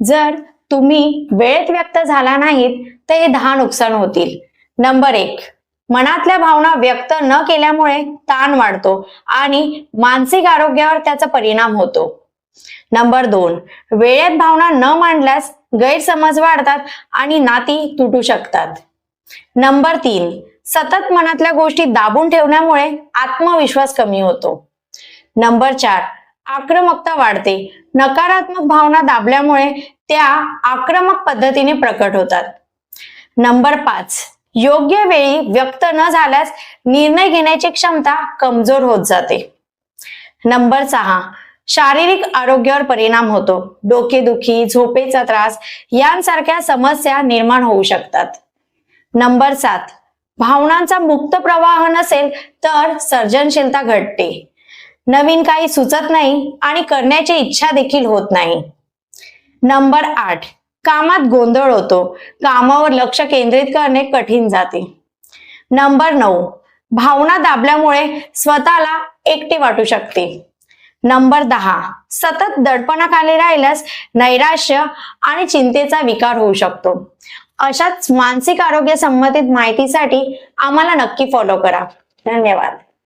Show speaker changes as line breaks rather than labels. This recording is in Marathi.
जर तुम्ही वेळेत व्यक्त झाला नाहीत तर हे दहा नुकसान होतील. नंबर एक मनातल्या भावना व्यक्त न केल्यामुळे ताण वाढतो आणि मानसिक आरोग्यावर त्याचा परिणाम होतो. नंबर दोन वेळेत भावना न मांडल्यास गैरसमज वाढतात आणि नाती तुटू शकतात. नंबर तीन सतत मनातल्या गोष्टी दाबून ठेवण्यामुळे आत्मविश्वास कमी होतो. नंबर चार आक्रमकता वाढते. नकारात्मक भावना दाबल्यामुळे त्या आक्रमक पद्धतीने प्रकट होतात. नंबर पाच. योग्य वेळी व्यक्त न झाल्यास निर्णय घेण्याची क्षमता कमजोर होत जाते. नंबर सहा. शारीरिक आरोग्यावर परिणाम होतो. डोकेदुखी झोपेचा त्रास यांसारख्या समस्या निर्माण होऊ शकतात. नंबर सात. भावनांचा मुक्त प्रवाह नसेल तर सर्जनशीलता घटते. नवीन काही सुचत नाही आणि करण्याची इच्छा देखील होत नाही. नंबर आठ. कामात गोंधळ होतो. कामावर लक्ष केंद्रित करणे कठीण जाते. नंबर नऊ. भावना दाबल्यामुळे स्वतःला एकटे वाटू शकते. नंबर दहा. सतत दडपणाखाली राहिल्यास नैराश्य आणि चिंतेचा विकार होऊ शकतो. अशाच मानसिक आरोग्य संबंधित माहितीसाठी आम्हाला नक्की फॉलो करा. धन्यवाद.